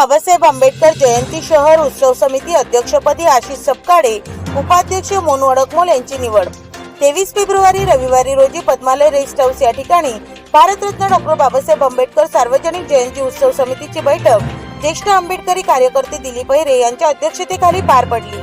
बाबासाहेब आंबेडकर जयंती शहर उत्सव समिती अध्यक्षपदी आशिष सपकाळे उपाध्यक्ष मोनू अडकमोल यांची निवड. तेवीस फेब्रुवारी रविवारी रोजी पद्मालय रेस्ट हाऊस या ठिकाणी भारतरत्न डॉक्टर बाबासाहेब आंबेडकर सार्वजनिक जयंती उत्सव समितीची बैठक ज्येष्ठ आंबेडकरी कार्यकर्ते दिलीप हैरे यांच्या अध्यक्षतेखाली पार पडली.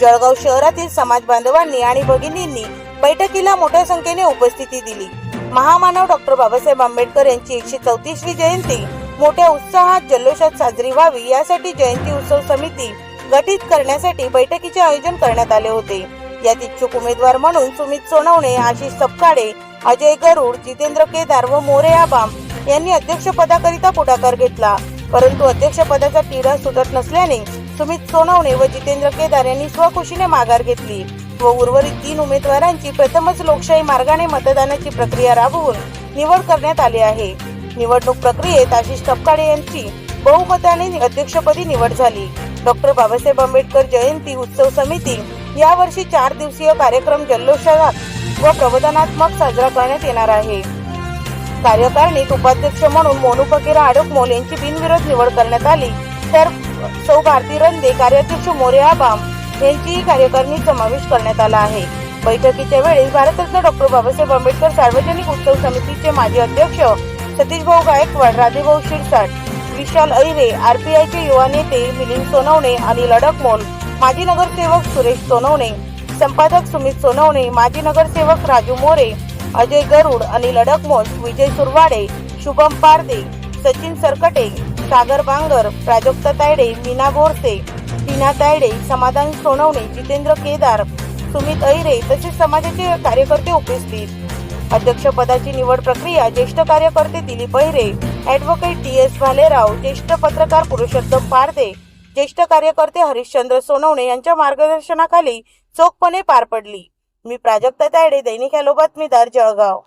जळगाव शहरातील समाज बांधवांनी आणि भगिनींनी बैठकीला मोठ्या संख्येने उपस्थिती दिली. महामानव डॉक्टर बाबासाहेब आंबेडकर यांची एकशे चौतीसवी जयंती मोठ्या उत्साहात जल्लोषात साजरी व्हावी यासाठी जयंती उत्सव समिती गठीत करण्यासाठी बैठकीचे आयोजन करण्यात आले होते. यात इच्छुक उमेदवार म्हणून सुमित सोनवणे आशिष सपकाळे अजय गरुड जितेंद्र केदार व मोरे आबाम यांनी अध्यक्षपदाकरिता पुढाकार घेतला. परंतु अध्यक्षपदाचा तिढा सुटत नसल्याने सुमित सोनवणे व जितेंद्र केदार यांनी स्वखुशीने माघार घेतली व उर्वरित तीन उमेदवारांची प्रथमच लोकशाही मार्गाने मतदानाची प्रक्रिया राबवून निवड करण्यात आली आहे. निवडणूक प्रक्रियेत आशिष टपकाळे यांची बहुमताने अध्यक्षपदी निवड झाली. डॉक्टर बाबासाहेब आंबेडकर जयंती उत्सव समिती यावर्षी चार दिवसीय कार्यक्रम जल्लोषात व प्रबोधनात्मक साजरा करण्यात येणार आहे. कार्यकारिणीत उपाध्यक्ष म्हणून मोनू फकीरा आडकमोल यांची बिनविरोध निवड करण्यात आली. तर सौ भारती रंदे कार्याध्यक्ष मोरे आबाम यांचीही कार्यकारिणीत समावेश करण्यात आला आहे. बैठकीच्या वेळी भारतरत्न डॉक्टर बाबासाहेब आंबेडकर सार्वजनिक उत्सव समितीचे माजी अध्यक्ष सतीश भाऊ गायकवाड राजेभाऊ शिरसाट विशाल अहिरे आरपीआयचे युवा नेते मिलिंद सोनवणे आणि लडकमोल माजी नगरसेवक सुरेश सोनवणे संपादक सुमित सोनवणे माजी नगरसेवक राजू मोरे अजय गरुड आणि लडकमोल विजय सुरवाडे शुभम पारदे सचिन सरकटे सागर बांगर प्राजक्ता तायडे मीना बोरसे टीना तायडे समाधान सोनवणे जितेंद्र केदार सुमित अहिरे तसेच समाजाचे कार्यकर्ते उपस्थित. अध्यक्षपदाची निवड प्रक्रिया ज्येष्ठ कार्यकर्ते Dilip Ahire advocate T S Bhalerao ज्येष्ठ पत्रकार पुरुषोत्तम पारदे ज्येष्ठ कार्यकर्ते हरिश्चंद्र सोनवणे यांच्या मार्गदर्शनाखाली चोखपणे पार पडली. मी प्राजक्ता तायडे दैनिक हॅलो बातमीदार जळगाव.